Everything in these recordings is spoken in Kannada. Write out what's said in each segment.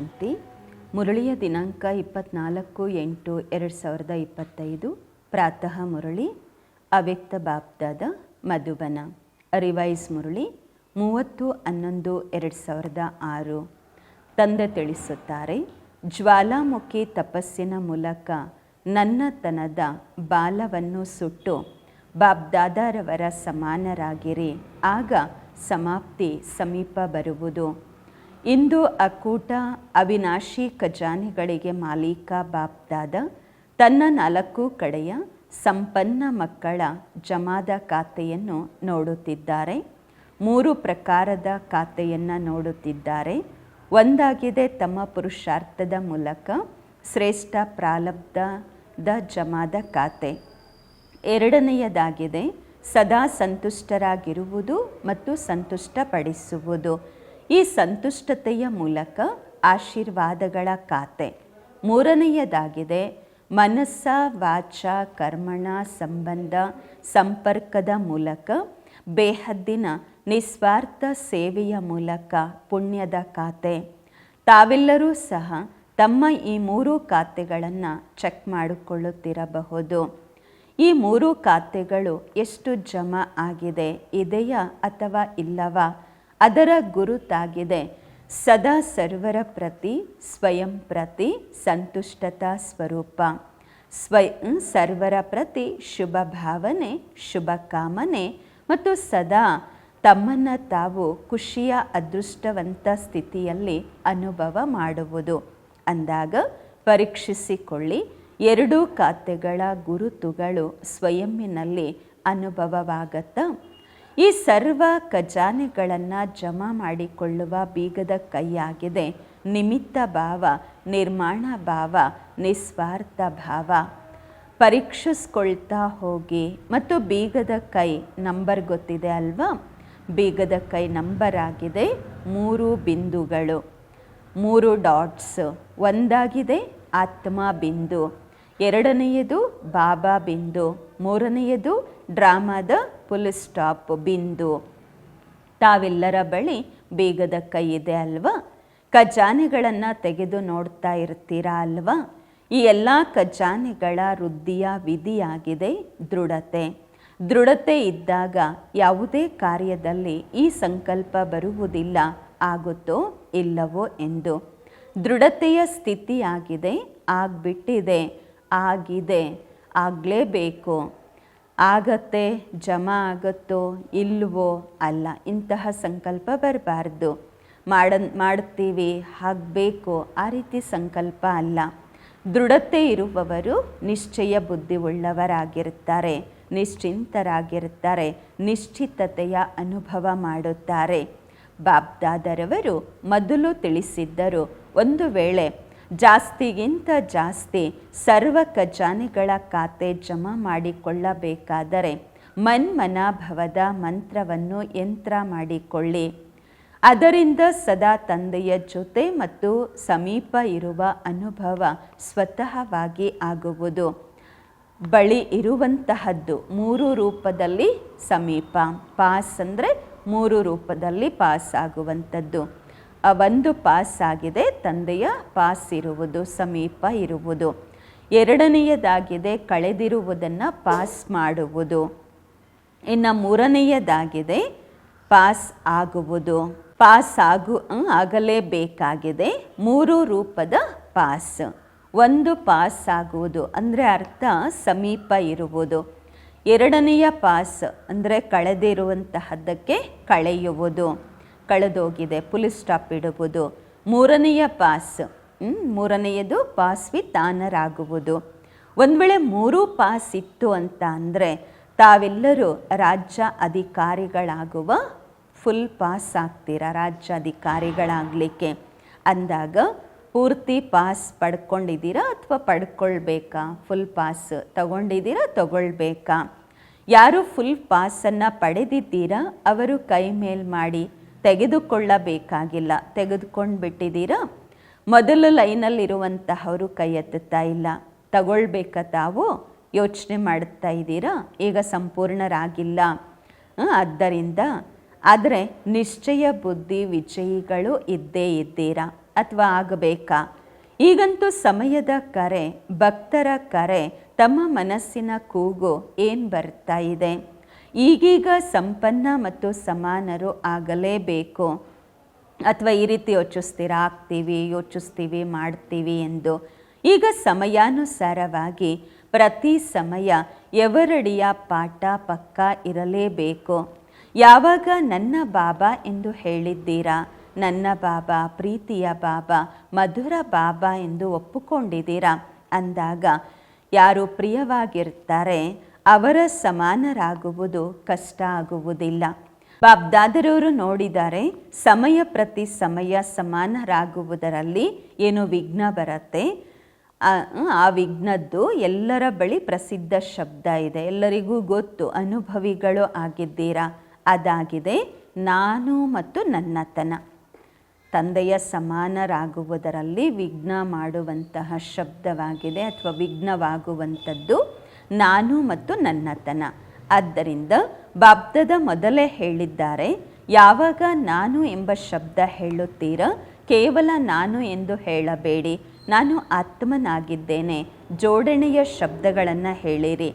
ಶಾಂತಿ. ಮುರಳಿಯ ದಿನಾಂಕ ಇಪ್ಪತ್ನಾಲ್ಕು ಎಂಟು ಎರಡು ಸಾವಿರದ ಇಪ್ಪತ್ತೈದು. ಪ್ರಾತಃ ಮುರಳಿ, ಅವ್ಯಕ್ತ ಬಾಪ್ದಾದ ಮಧುಬನ. ರಿವೈಸ್ ಮುರಳಿ, ಮೂವತ್ತು ಹನ್ನೊಂದು ಎರಡು ಸಾವಿರದ ಆರು. ತಂದೆ ತಿಳಿಸುತ್ತಾರೆ, ಜ್ವಾಲಾಮುಖಿ ತಪಸ್ಸಿನ ಮೂಲಕ ನನ್ನತನದ ಬಾಲವನ್ನು ಸುಟ್ಟು ಬಾಬ್ದಾದಾರವರ ಸಮಾನರಾಗಿರಿ. ಆಗ ಸಮಾಪ್ತಿ ಸಮೀಪ ಬರುವುದು. ಇಂದು ಅಕೂಟ ಅವಿನಾಶಿ ಖಜಾನೆಗಳಿಗೆ ಮಾಲೀಕ ಬಾಪ್ದಾದ, ತನ್ನ ನಾಲ್ಕು ಕಡೆಯ ಸಂಪನ್ನ ಮಕ್ಕಳ ಜಮಾದ ಖಾತೆಯನ್ನು ನೋಡುತ್ತಿದ್ದಾರೆ. ಮೂರು ಪ್ರಕಾರದ ಖಾತೆಯನ್ನು ನೋಡುತ್ತಿದ್ದಾರೆ. ಒಂದಾಗಿದೆ ತಮ್ಮ ಪುರುಷಾರ್ಥದ ಮೂಲಕ ಶ್ರೇಷ್ಠ ಪ್ರಾಲಬ್ಧದ ಜಮಾದ ಖಾತೆ. ಎರಡನೆಯದಾಗಿದೆ, ಸದಾ ಸಂತುಷ್ಟರಾಗಿರುವುದು ಮತ್ತು ಸಂತುಷ್ಟಪಡಿಸುವುದು. ಈ ಸಂತುಷ್ಟತೆಯ ಮೂಲಕ ಆಶೀರ್ವಾದಗಳ ಖಾತೆ. ಮೂರನೆಯದಾಗಿದೆ, ಮನಸ್ಸ, ವಾಚ, ಕರ್ಮಣ, ಸಂಬಂಧ, ಸಂಪರ್ಕದ ಮೂಲಕ, ಬೇಹದ್ದಿನ, ನಿಸ್ವಾರ್ಥ ಸೇವೆಯ ಮೂಲಕ ಪುಣ್ಯದ ಖಾತೆ. ತಾವೆಲ್ಲರೂ ಸಹ ತಮ್ಮ ಈ ಮೂರು ಖಾತೆಗಳನ್ನು ಚೆಕ್ ಮಾಡಿಕೊಳ್ಳುತ್ತಿರಬಹುದು. ಈ ಮೂರು ಖಾತೆಗಳು ಎಷ್ಟು ಜಮಾ ಆಗಿದೆ, ಇದೆಯಾ ಅಥವಾ ಇಲ್ಲವಾ? ಅದರ ಗುರುತಾಗಿದೆ. ಸದಾ ಸರ್ವರ ಪ್ರತಿ, ಸ್ವಯಂ ಪ್ರತಿ, ಸಂತುಷ್ಟತಾ ಸ್ವರೂಪ. ಸ್ವಯಂ ಸರ್ವರ ಪ್ರತಿ, ಶುಭ ಭಾವನೆ, ಶುಭ ಕಾಮನೆ ಮತ್ತು ಸದಾ ತಮ್ಮನ್ನು ತಾವು ಖುಷಿಯ ಅದೃಷ್ಟವಂತ ಸ್ಥಿತಿಯಲ್ಲಿ ಅನುಭವ ಮಾಡುವುದು. ಅಂದಾಗ ಪರೀಕ್ಷಿಸಿಕೊಳ್ಳಿ, ಎರಡೂ ಖಾತೆಗಳ ಗುರುತುಗಳು ಸ್ವಯಂನಲ್ಲಿ ಅನುಭವವಾಗತ್ತಾ ಈ ಸರ್ವ ಖಜಾನೆಗಳನ್ನು ಜಮಾ ಮಾಡಿಕೊಳ್ಳುವ ಬೀಗದ ಕೈಯಾಗಿದೆ ನಿಮಿತ್ತ ಭಾವ, ನಿರ್ಮಾಣ ಭಾವ, ನಿಸ್ವಾರ್ಥ ಭಾವ. ಪರೀಕ್ಷಿಸ್ಕೊಳ್ತಾ ಹೋಗಿ. ಮತ್ತು ಬೀಗದ ಕೈ ನಂಬರ್ ಗೊತ್ತಿದೆ ಅಲ್ವಾ? ಬೀಗದ ಕೈ ನಂಬರ್ ಆಗಿದೆ ಮೂರು ಬಿಂದುಗಳು. ಮೂರು ಡಾಟ್ಸ್. ಒಂದಾಗಿದೆ ಆತ್ಮ ಬಿಂದು. ಎರಡನೆಯದು ಬಾಬಾ ಬಿಂದು, ಮೂರನೆಯದು ಡ್ರಾಮಾದ ಫುಲ್ ಸ್ಟಾಪ್ ಬಿಂದು. ತಾವೆಲ್ಲರ ಬಳಿ ಬೇಗದ ಕೈ ಇದೆ ಅಲ್ವಾ? ಖಜಾನೆಗಳನ್ನು ತೆಗೆದು ನೋಡ್ತಾ ಇರ್ತೀರಾ ಅಲ್ವಾ? ಈ ಎಲ್ಲ ಖಜಾನೆಗಳ ವೃದ್ಧಿಯ ವಿಧಿಯಾಗಿದೆ ದೃಢತೆ. ದೃಢತೆ ಇದ್ದಾಗ ಯಾವುದೇ ಕಾರ್ಯದಲ್ಲಿ ಈ ಸಂಕಲ್ಪ ಬರುವುದಿಲ್ಲ, ಆಗುತ್ತೋ ಇಲ್ಲವೋ ಎಂದು. ದೃಢತೆಯ ಸ್ಥಿತಿಯಾಗಿದೆ, ಆಗ್ಬಿಟ್ಟಿದೆ. ಆಗಿದೆ. ಆಗಲೇಬೇಕು. ಆಗತ್ತೆ, ಜಮಾ ಆಗುತ್ತೋ, ಇಲ್ವೋ ಅಲ್ಲ. ಇಂತಹ ಸಂಕಲ್ಪ ಬರಬಾರ್ದು. ಮಾಡ ಮಾಡ್ತೀವಿ ಆಗಬೇಕು. ಆ ರೀತಿ ಸಂಕಲ್ಪ ಅಲ್ಲ. ದೃಢತೆ ಇರುವವರು ನಿಶ್ಚಯ ಬುದ್ಧಿ ಉಳ್ಳವರಾಗಿರುತ್ತಾರೆ ನಿಶ್ಚಿಂತರಾಗಿರುತ್ತಾರೆ. ನಿಶ್ಚಿತತೆಯ ಅನುಭವ ಮಾಡುತ್ತಾರೆ. ಬಾಬ್ದಾದರವರು ಮೊದಲು ತಿಳಿಸಿದ್ದರು. ಒಂದು ವೇಳೆ ಜಾಸ್ತಿಗಿಂತ ಜಾಸ್ತಿ ಸರ್ವ ಖಜಾನೆಗಳ ಖಾತೆ ಜಮಾ ಮಾಡಿಕೊಳ್ಳಬೇಕಾದರೆ ಮನ್ಮನಾಭವದ ಮಂತ್ರವನ್ನು ಯಂತ್ರ ಮಾಡಿಕೊಳ್ಳಿ. ಅದರಿಂದ ಸದಾ ತಂದೆಯ ಜೊತೆ ಮತ್ತು ಸಮೀಪ ಇರುವ ಅನುಭವ ಸ್ವತಃವಾಗಿ ಆಗುವುದು. ಬಳಿ ಇರುವಂತಹದ್ದು ಮೂರು ರೂಪದಲ್ಲಿ ಸಮೀಪ, ಪಾಸ್ ಅಂದರೆ ಮೂರು ರೂಪದಲ್ಲಿ ಪಾಸ್ ಆಗುವಂಥದ್ದು ಒಂದು ಪಾಸ್ ಆಗಿದೆ ತಂದೆಯ ಪಾಸ್ ಇರುವುದು ಸಮೀಪ ಇರುವುದು. ಎರಡನೆಯದಾಗಿದೆ, ಕಳೆದಿರುವುದನ್ನು ಪಾಸ್ ಮಾಡುವುದು. ಇನ್ನು ಮೂರನೆಯದಾಗಿದೆ, ಪಾಸ್ ಆಗುವುದು. ಪಾಸ್ ಆಗು ಆಗಲೇಬೇಕಾಗಿದೆ. ಮೂರು ರೂಪದ ಪಾಸ್. ಒಂದು ಪಾಸ್ ಆಗುವುದು, ಅಂದರೆ ಅರ್ಥ ಸಮೀಪ ಇರುವುದು. ಎರಡನೆಯ ಪಾಸ್, ಅಂದರೆ ಕಳೆದಿರುವಂತಹದ್ದಕ್ಕೆ ಕಳೆಯುವುದು. ಕಳೆದೋಗಿದೆ. ಪುಲಿಸ್ ಸ್ಟಾಪ್ ಇಡುವುದು. ಮೂರನೆಯ ಪಾಸ್. ಮೂರನೆಯದು ಪಾಸ್ ವಿತ್ ಆನರ್ ಒಂದು ವೇಳೆ ಮೂರೂ ಪಾಸ್ ಇತ್ತು ಅಂತ ಅಂದರೆ ತಾವೆಲ್ಲರೂ ರಾಜ್ಯ ಅಧಿಕಾರಿಗಳಾಗುವ ಫುಲ್ ಪಾಸ್ ಆಗ್ತೀರಾ? ರಾಜ್ಯ ಅಧಿಕಾರಿಗಳಾಗಲಿಕ್ಕೆ. ಅಂದಾಗ ಪೂರ್ತಿ ಪಾಸ್ ಪಡ್ಕೊಂಡಿದ್ದೀರಾ ಅಥವಾ ಪಡ್ಕೊಳ್ಬೇಕಾ? Full pass ತಗೊಂಡಿದ್ದೀರಾ? ತಗೊಳ್ಬೇಕಾ? ಯಾರು ಫುಲ್ ಪಾಸನ್ನು ಪಡೆದಿದ್ದೀರಾ? ಅವರು ಕೈ ಮೇಲ್ ಮಾಡಿ ತೆಗೆದುಕೊಳ್ಳಬೇಕಾಗಿಲ್ಲ. ತೆಗೆದುಕೊಂಡು ಬಿಟ್ಟಿದ್ದೀರಾ ಮೊದಲು ಲೈನಲ್ಲಿರುವಂತಹವರು ಕೈ ಎತ್ತುತ್ತಾ ಇಲ್ಲ. ತಗೊಳ್ಬೇಕಾ ತಾವು? ಯೋಚನೆ ಮಾಡುತ್ತಾ ಇದ್ದೀರಾ? ಈಗ ಸಂಪೂರ್ಣರಾಗಿಲ್ಲ. ಆದ್ದರಿಂದ ಆದರೆ ನಿಶ್ಚಯ ಬುದ್ಧಿ ವಿಜಯಿಗಳು ಇದ್ದೇ ಇದ್ದೀರಾ? ಅಥವಾ ಆಗಬೇಕಾ? ಈಗಂತೂ ಸಮಯದ ಕರೆ, ಭಕ್ತರ ಕರೆ, ತಮ್ಮ ಮನಸ್ಸಿನ ಕೂಗು ಏನು ಬರ್ತಾ ಇದೆ? ಈಗೀಗ ಸಂಪನ್ನ ಮತ್ತು ಸಮಾನರು ಆಗಲೇಬೇಕು. ಅಥವಾ ಈ ರೀತಿ ಯೋಚಿಸ್ತೀರಾ, ಆಗ್ತೀವಿ, ಯೋಚಿಸ್ತೀವಿ, ಮಾಡ್ತೀವಿ ಎಂದು. ಈಗ ಸಮಯಾನುಸಾರವಾಗಿ ಪ್ರತಿ ಸಮಯ ಎವರಡಿಯ ಪಾಠ ಪಕ್ಕ ಇರಲೇಬೇಕು. ಯಾವಾಗ ನನ್ನ ಬಾಬಾ ಎಂದು ಹೇಳಿದ್ದೀರಾ? ನನ್ನ ಬಾಬಾ, ಪ್ರೀತಿಯ ಬಾಬಾ, ಮಧುರ ಬಾಬಾ ಎಂದು ಒಪ್ಪಿಕೊಂಡಿದ್ದೀರಾ? ಅಂದಾಗ ಯಾರು ಪ್ರಿಯವಾಗಿರ್ತಾರೆ ಅವರ ಸಮಾನರಾಗುವುದು ಕಷ್ಟ ಆಗುವುದಿಲ್ಲ. ಬಾಬ್ದಾದರವರು ನೋಡಿದರೆ ಸಮಯ ಪ್ರತಿ ಸಮಯ ಸಮಾನರಾಗುವುದರಲ್ಲಿ ಏನು ವಿಘ್ನ ಬರುತ್ತೆ? ಆ ವಿಘ್ನದ್ದು ಎಲ್ಲರ ಬಳಿ ಪ್ರಸಿದ್ಧ ಶಬ್ದ ಇದೆ. ಎಲ್ಲರಿಗೂ ಗೊತ್ತು, ಅನುಭವಿಗಳು ಆಗಿದ್ದೀರಾ? ಅದಾಗಿದೆ, ನಾನು ಮತ್ತು ನನ್ನತನ. ತಂದೆಯ ಸಮಾನರಾಗುವುದರಲ್ಲಿ ವಿಘ್ನ ಮಾಡುವಂತಹ ಶಬ್ದವಾಗಿದೆ ಅಥವಾ ವಿಘ್ನವಾಗುವಂಥದ್ದು ನಾನು ಮತ್ತು ನನ್ನತನ. ಆದ್ದರಿಂದ ಬಾಬ್ದದ ಮೊದಲೇ ಹೇಳಿದ್ದಾರೆ, ಯಾವಾಗ ನಾನು ಎಂಬ ಶಬ್ದ ಹೇಳುತ್ತೀರ? ಕೇವಲ ನಾನು ಎಂದು ಹೇಳಬೇಡಿ. ನಾನು ಆತ್ಮನಾಗಿದ್ದೇನೆ. ಜೋಡಣೆಯ ಶಬ್ದಗಳನ್ನು ಹೇಳಿರಿ.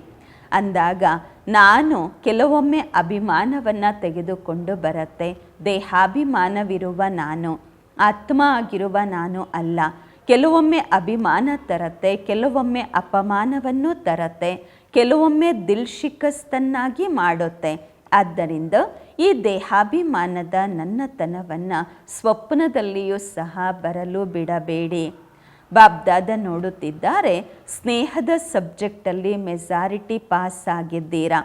ಅಂದಾಗ, ನಾನು ಕೆಲವೊಮ್ಮೆ ಅಭಿಮಾನವನ್ನು ತೆಗೆದುಕೊಂಡು ಬರುತ್ತೆ. ದೇಹಾಭಿಮಾನವಿರುವ ನಾನು. ಆತ್ಮ ಆಗಿರುವ ನಾನು ಅಲ್ಲ. ಕೆಲವೊಮ್ಮೆ ಅಭಿಮಾನ ತರತ್ತೆ, ಕೆಲವೊಮ್ಮೆ ಅಪಮಾನವನ್ನು ತರತ್ತೆ, ಕೆಲವೊಮ್ಮೆ ದಿಲ್ ಶಿಕಸ್ತನ್ನಾಗಿ ಮಾಡುತ್ತೆ. ಆದ್ದರಿಂದ ಈ ದೇಹಾಭಿಮಾನದ ನನ್ನತನವನ್ನು ಸ್ವಪ್ನದಲ್ಲಿಯೂ ಸಹ ಬರಲು ಬಿಡಬೇಡಿ. ಬಾಬ್ದಾದ ನೋಡುತ್ತಿದ್ದಾರೆ, ಸ್ನೇಹದ ಸಬ್ಜೆಕ್ಟಲ್ಲಿ ಮೆಜಾರಿಟಿ ಪಾಸ್ ಆಗಿದ್ದೀರಾ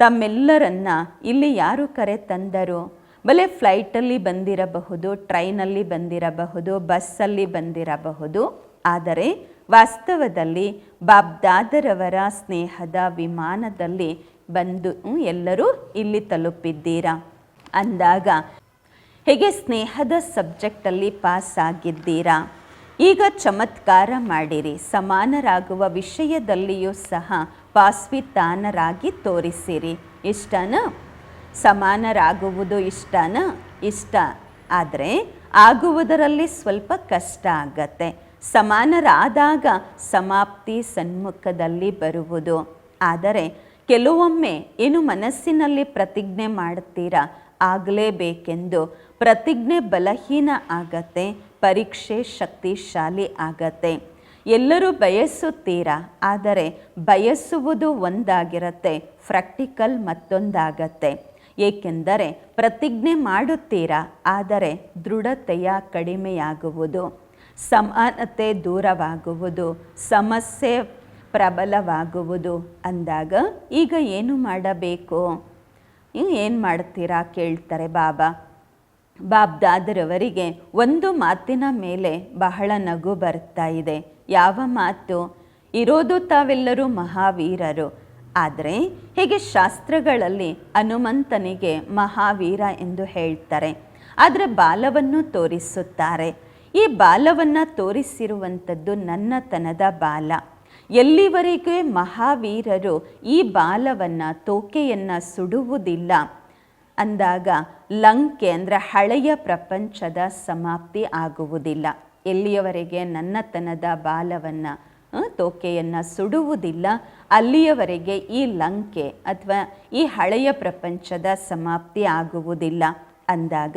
ತಮ್ಮೆಲ್ಲರನ್ನ ಇಲ್ಲಿ ಯಾರು ಕರೆ ತಂದರು? ಬಲೆ ಫ್ಲೈಟಲ್ಲಿ ಬಂದಿರಬಹುದು, ಟ್ರೈನಲ್ಲಿ ಬಂದಿರಬಹುದು, ಬಸ್ಸಲ್ಲಿ ಬಂದಿರಬಹುದು. ಆದರೆ ವಾಸ್ತವದಲ್ಲಿ ಬಾಬ್ದಾದರವರ ಸ್ನೇಹದ ವಿಮಾನದಲ್ಲಿ ಬಂದು ಎಲ್ಲರೂ ಇಲ್ಲಿ ತಲುಪಿದ್ದೀರಾ? ಅಂದಾಗ, ಹೇಗೆ ಸ್ನೇಹದ ಸಬ್ಜೆಕ್ಟಲ್ಲಿ ಪಾಸ್ ಆಗಿದ್ದೀರಾ ಈಗ ಚಮತ್ಕಾರ ಮಾಡಿರಿ. ಸಮಾನರಾಗುವ ವಿಷಯದಲ್ಲಿಯೂ ಸಹ ಪಾಸ್ವಿತಾನರಾಗಿ ತೋರಿಸಿರಿ. ಇಷ್ಟನಾ ಸಮಾನರಾಗುವುದು ಇಷ್ಟನ ಇಷ್ಟ. ಆದರೆ ಆಗುವುದರಲ್ಲಿ ಸ್ವಲ್ಪ ಕಷ್ಟ ಆಗತ್ತೆ. ಸಮಾನರಾದಾಗ ಸಮಾಪ್ತಿ ಸನ್ಮುಖದಲ್ಲಿ ಬರುವುದು. ಆದರೆ ಕೆಲವೊಮ್ಮೆ ಏನು ಮನಸ್ಸಿನಲ್ಲಿ ಪ್ರತಿಜ್ಞೆ ಮಾಡ್ತೀರಾ? ಆಗಲೇಬೇಕೆಂದು ಪ್ರತಿಜ್ಞೆ ಬಲಹೀನ ಆಗತ್ತೆ, ಪರೀಕ್ಷೆ ಶಕ್ತಿಶಾಲಿ ಆಗತ್ತೆ. ಎಲ್ಲರೂ ಬಯಸುತ್ತೀರಾ? ಆದರೆ ಬಯಸುವುದು ಒಂದಾಗಿರುತ್ತೆ, ಪ್ರಾಕ್ಟಿಕಲ್ ಮತ್ತೊಂದಾಗತ್ತೆ. ಏಕೆಂದರೆ ಪ್ರತಿಜ್ಞೆ ಮಾಡುತ್ತೀರಾ? ಆದರೆ ದೃಢತೆಯ ಕಡಿಮೆಯಾಗುವುದು. ಸಮಾನತೆ ದೂರವಾಗುವುದು. ಸಮಸ್ಯೆ ಪ್ರಬಲವಾಗುವುದು. ಅಂದಾಗ ಈಗ ಏನು ಮಾಡಬೇಕು? ಏನು ಮಾಡ್ತೀರಾ ಕೇಳ್ತಾರೆ ಬಾಬಾ. ಬಾಬ್ದಾದರವರಿಗೆ ಒಂದು ಮಾತಿನ ಮೇಲೆ ಬಹಳ ನಗು ಬರ್ತಾ ಇದೆ. ಯಾವ ಮಾತು? ಇರೋದು ತಾವೆಲ್ಲರೂ ಮಹಾವೀರರು. ಆದರೆ ಹೀಗೆ ಶಾಸ್ತ್ರಗಳಲ್ಲಿ ಹನುಮಂತನಿಗೆ ಮಹಾವೀರ ಎಂದು ಹೇಳ್ತಾರೆ. ಆದರೆ ಬಾಲವನ್ನು ತೋರಿಸುತ್ತಾರೆ. ಈ ಬಾಲವನ್ನು ತೋರಿಸಿರುವಂಥದ್ದು ನನ್ನತನದ ಬಾಲ. ಎಲ್ಲಿವರೆಗೆ ಮಹಾವೀರರು ಈ ಬಾಲವನ್ನು, ತೋಕೆಯನ್ನು ಸುಡುವುದಿಲ್ಲ ಅಂದಾಗ ಲಂಕೆ ಅಂದರೆ ಹಳೆಯ ಪ್ರಪಂಚದ ಸಮಾಪ್ತಿ ಆಗುವುದಿಲ್ಲ. ಎಲ್ಲಿಯವರೆಗೆ ನನ್ನತನದ ಬಾಲವನ್ನು ತೋಕೆಯನ್ನು ಸುಡುವುದಿಲ್ಲ. ಅಲ್ಲಿಯವರೆಗೆ ಈ ಲಂಕೆ ಅಥವಾ ಈ ಹಳೆಯ ಪ್ರಪಂಚದ ಸಮಾಪ್ತಿ ಆಗುವುದಿಲ್ಲ. ಅಂದಾಗ,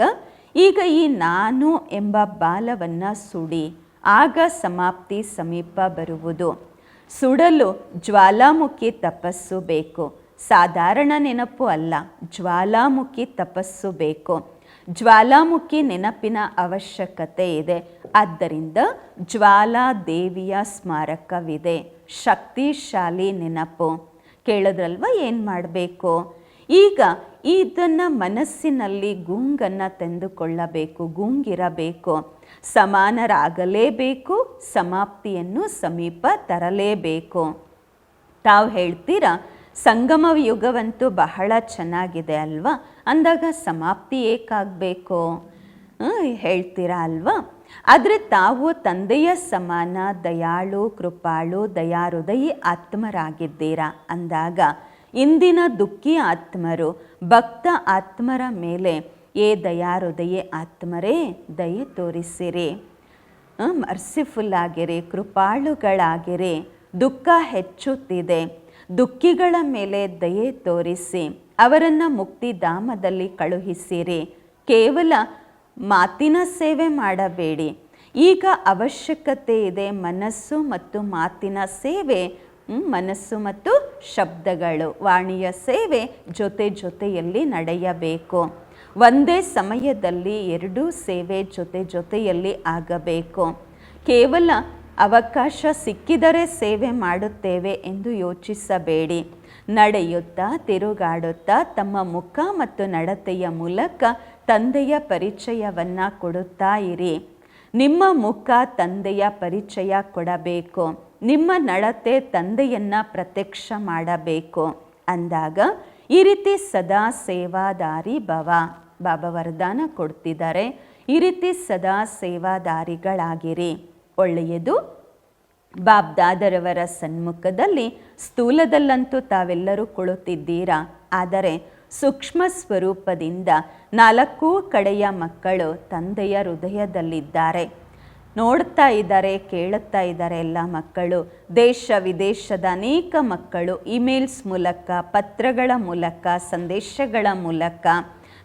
ಈಗ ಈ ನಾನು ಎಂಬ ಬಾಲವನ್ನು ಸುಡಿ, ಆಗ ಸಮಾಪ್ತಿ ಸಮೀಪ ಬರುವುದು. ಸುಡಲು ಜ್ವಾಲಾಮುಖಿ ತಪಸ್ಸು ಬೇಕು. ಸಾಧಾರಣ ನೆನಪು ಅಲ್ಲ, ಜ್ವಾಲಾಮುಖಿ ತಪಸ್ಸು ಬೇಕು. ಜ್ವಾಲಾಮುಖಿ ನೆನಪಿನ ಅವಶ್ಯಕತೆ ಇದೆ. ಆದ್ದರಿಂದ ಜ್ವಾಲಾ ದೇವಿಯ ಸ್ಮಾರಕವಿದೆ. ಶಕ್ತಿಶಾಲಿ ನೆನಪು. ಕೇಳಿದ್ರಲ್ವ ಏನು ಮಾಡಬೇಕು? ಈಗ ಇದನ್ನು ಮನಸ್ಸಿನಲ್ಲಿ ಗುಂಗನ್ನು ತಂದುಕೊಳ್ಳಬೇಕು, ಗುಂಗಿರಬೇಕು. ಸಮಾನರಾಗಲೇಬೇಕು, ಸಮಾಪ್ತಿಯನ್ನು ಸಮೀಪ ತರಲೇಬೇಕು. ತಾವು ಹೇಳ್ತೀರಾ? ಸಂಗಮ ಯುಗವಂತೂ ಬಹಳ ಚೆನ್ನಾಗಿದೆ ಅಲ್ವಾ? ಅಂದಾಗ ಸಮಾಪ್ತಿ ಏಕಾಗಬೇಕು. ಹೇಳ್ತೀರಾ ಅಲ್ವಾ? ಆದರೆ ತಾವು ತಂದೆಯ ಸಮಾನ, ದಯಾಳು, ಕೃಪಾಳು ದಯಾಹೃದಯಿ ಆತ್ಮರಾಗಿದ್ದೀರಾ? ಅಂದಾಗ ಇಂದಿನ ದುಃಖಿ ಆತ್ಮರು, ಭಕ್ತ ಆತ್ಮರ ಮೇಲೆ ಏ ದಯಾಹೃದಯೇ ಆತ್ಮರೇ ದಯೆ ತೋರಿಸಿರಿ. ಮರ್ಸಿಫುಲ್ ಆಗಿರಿ ಕೃಪಾಳುಗಳಾಗಿರಿ, ದುಃಖ ಹೆಚ್ಚುತ್ತಿದೆ. ದುಃಖಿಗಳ ಮೇಲೆ ದಯೆ ತೋರಿಸಿ ಅವರನ್ನು ಮುಕ್ತಿಧಾಮದಲ್ಲಿ ಕಳುಹಿಸಿರಿ. ಕೇವಲ ಮಾತಿನ ಸೇವೆ ಮಾಡಬೇಡಿ. ಈಗ ಅವಶ್ಯಕತೆ ಇದೆ ಮನಸ್ಸು ಮತ್ತು ಮಾತಿನ ಸೇವೆ ಮನಸ್ಸು ಮತ್ತು ಶಬ್ದಗಳು. ವಾಣಿಯ ಸೇವೆ ಜೊತೆ ಜೊತೆಯಲ್ಲಿ ನಡೆಯಬೇಕು. ಒಂದೇ ಸಮಯದಲ್ಲಿ ಎರಡೂ ಸೇವೆ ಜೊತೆ ಜೊತೆಯಲ್ಲಿ ಆಗಬೇಕು. ಕೇವಲ ಅವಕಾಶ ಸಿಕ್ಕಿದರೆ ಸೇವೆ ಮಾಡುತ್ತೇವೆ ಎಂದು ಯೋಚಿಸಬೇಡಿ. ನಡೆಯುತ್ತಾ, ತಿರುಗಾಡುತ್ತಾ, ತಮ್ಮ ಮುಖ ಮತ್ತು ನಡತೆಯ ಮೂಲಕ ತಂದೆಯ ಪರಿಚಯವನ್ನು ಕೊಡುತ್ತಾ ಇರಿ. ನಿಮ್ಮ ಮುಖ ತಂದೆಯ ಪರಿಚಯ ಕೊಡಬೇಕು. ನಿಮ್ಮ ನಡತೆ ತಂದೆಯನ್ನ ಪ್ರತ್ಯಕ್ಷ ಮಾಡಬೇಕು. ಅಂದಾಗ, ಈ ರೀತಿ ಸದಾ ಸೇವಾದಾರಿ ಭವ. ಬಾಬಾ ವರದಾನ ಕೊಡ್ತಿದ್ದಾರೆ. ಈ ರೀತಿ ಸದಾ ಸೇವಾದಾರಿಗಳಾಗಿರಿ. ಒಳ್ಳೆಯದು. ಬಾಬ್ ದಾದರವರ ಸನ್ಮುಖದಲ್ಲಿ ಸ್ಥೂಲದಲ್ಲಂತೂ ತಾವೆಲ್ಲರೂ ಕುಳಿತಿದ್ದೀರಾ? ಆದರೆ ಸೂಕ್ಷ್ಮ ಸ್ವರೂಪದಿಂದ ನಾಲ್ಕೂ ಕಡೆಯ ಮಕ್ಕಳು ತಂದೆಯ ಹೃದಯದಲ್ಲಿದ್ದಾರೆ. ನೋಡ್ತಾ ಇದ್ದಾರೆ, ಕೇಳುತ್ತಾ ಇದ್ದಾರೆ ಎಲ್ಲ ಮಕ್ಕಳು. ದೇಶ ವಿದೇಶದ ಅನೇಕ ಮಕ್ಕಳು ಇಮೇಲ್ಸ್ ಮೂಲಕ, ಪತ್ರಗಳ ಮೂಲಕ, ಸಂದೇಶಗಳ ಮೂಲಕ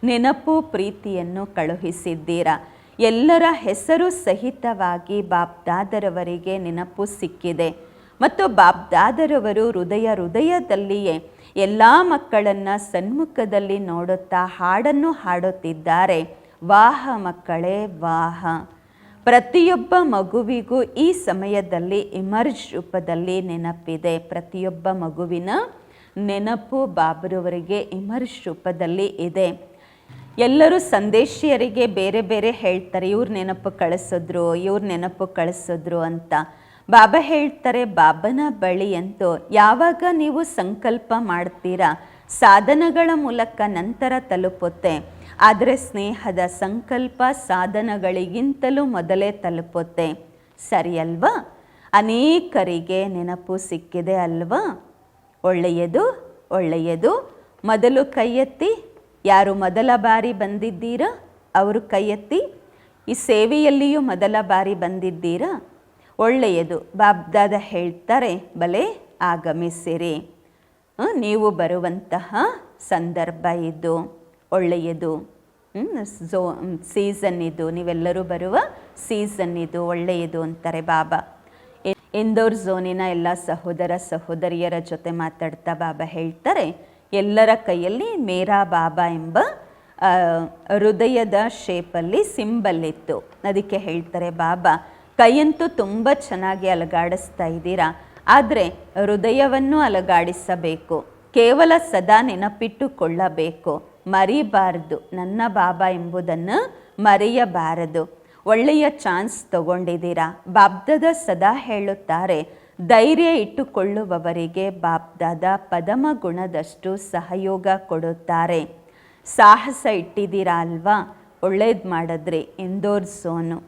ನೆನಪು, ಪ್ರೀತಿಯನ್ನು ಕಳುಹಿಸಿದ್ದೀರಾ? ಎಲ್ಲರ ಹೆಸರು ಸಹಿತವಾಗಿ ಬಾಬ್ದಾದರವರಿಗೆ ನೆನಪು ಸಿಕ್ಕಿದೆ. ಮತ್ತು ಬಾಬ್ದಾದರವರು ಹೃದಯ ಹೃದಯದಲ್ಲಿಯೇ ಎಲ್ಲ ಮಕ್ಕಳನ್ನು ಸನ್ಮುಖದಲ್ಲಿ ನೋಡುತ್ತಾ ಹಾಡನ್ನು ಹಾಡುತ್ತಿದ್ದಾರೆ. ವಾಹ ಮಕ್ಕಳೇ, ವಾಹ. ಪ್ರತಿಯೊಬ್ಬ ಮಗುವಿಗೂ ಈ ಸಮಯದಲ್ಲಿ ಇಮರ್ಜ್ ರೂಪದಲ್ಲಿ ನೆನಪಿದೆ. ಪ್ರತಿಯೊಬ್ಬ ಮಗುವಿನ ನೆನಪು ಬಾಬರವರಿಗೆ ಇಮರ್ಜ್ ರೂಪದಲ್ಲಿ ಇದೆ. ಎಲ್ಲರೂ ಸಂದೇಶಿಯರಿಗೆ ಬೇರೆ ಬೇರೆ ಹೇಳ್ತಾರೆ, ಇವ್ರ ನೆನಪು ಕಳಿಸಿದ್ರು, ಇವ್ರ ನೆನಪು ಕಳಿಸಿದ್ರು ಅಂತ. ಬಾಬಾ ಹೇಳ್ತಾರೆ, ಬಾಬನ ಬಳಿ ಅಂತೂ ಯಾವಾಗ ನೀವು ಸಂಕಲ್ಪ ಮಾಡ್ತೀರಾ? ಸಾಧನಗಳ ಮೂಲಕ ನಂತರ ತಲುಪುತ್ತೆ. ಆದರೆ ಸ್ನೇಹದ ಸಂಕಲ್ಪ ಸಾಧನಗಳಿಗಿಂತಲೂ ಮೊದಲೇ ತಲುಪುತ್ತೆ. ಸರಿ ಅಲ್ವಾ ಅನೇಕರಿಗೆ ನೆನಪು ಸಿಕ್ಕಿದೆ ಅಲ್ವಾ? ಒಳ್ಳೆಯದು ಒಳ್ಳೆಯದು. ಮೊದಲು ಕೈ ಎತ್ತಿ ಯಾರು ಮೊದಲ ಬಾರಿ ಬಂದಿದ್ದೀರಾ? ಅವರು ಕೈ ಎತ್ತಿ ಈ ಸೇವೆಯಲ್ಲಿಯೂ ಮೊದಲ ಬಾರಿ ಬಂದಿದ್ದೀರಾ? ಒಳ್ಳೆಯದು, ಬಾಬ್ದಾದ ಹೇಳ್ತಾರೆ, ಬಲೆ ಆಗಮಿಸಿರಿ. ನೀವು ಬರುವಂತಹ ಸಂದರ್ಭ ಇದು, ಒಳ್ಳೆಯದು. ಝೋ ಸೀಸನ್ ಇದು, ನೀವೆಲ್ಲರೂ ಬರುವ ಸೀಸನ್ ಇದು, ಒಳ್ಳೆಯದು ಅಂತಾರೆ ಬಾಬಾ. ಇಂದೋರ್ ಝೋನಿನ ಎಲ್ಲ ಸಹೋದರ ಸಹೋದರಿಯರ ಜೊತೆ ಮಾತಾಡ್ತಾ ಬಾಬಾ ಹೇಳ್ತಾರೆ ಎಲ್ಲರ ಕೈಯಲ್ಲಿ ಮೇರಾ ಬಾಬಾ ಎಂಬ ಹೃದಯದ ಶೇಪಲ್ಲಿ ಸಿಂಬಲ್ ಇತ್ತು. ಅದಕ್ಕೆ ಹೇಳ್ತಾರೆ, ಬಾಬಾ, ಕೈಯಂತೂ ತುಂಬ ಚೆನ್ನಾಗಿ ಅಲಗಾಡಿಸ್ತಾ ಇದ್ದೀರಾ? ಆದರೆ ಹೃದಯವನ್ನು ಅಲಗಾಡಿಸಬೇಕು. ಕೇವಲ ಸದಾ ನೆನಪಿಟ್ಟುಕೊಳ್ಳಬೇಕು. ಮರಿಬಾರದು. ನನ್ನ ಬಾಬಾ ಎಂಬುದನ್ನು ಮರೆಯಬಾರದು. ಒಳ್ಳೆಯ ಚಾನ್ಸ್ ತಗೊಂಡಿದ್ದೀರಾ? ಬಾಬ್ದದ ಸದಾ ಹೇಳುತ್ತಾರೆ ಧೈರ್ಯ ಇಟ್ಟುಕೊಳ್ಳುವವರಿಗೆ ಬಾಪ್ದಾದ ಪದಮ ಗುಣದಷ್ಟು ಸಹಯೋಗ ಕೊಡುತ್ತಾರೆ. ಸಾಹಸ ಇಟ್ಟಿದ್ದೀರಾ ಅಲ್ವಾ? ಒಳ್ಳೇದು ಮಾಡಿದ್ರಿ ಇಂದೋರ್ ಝೋನು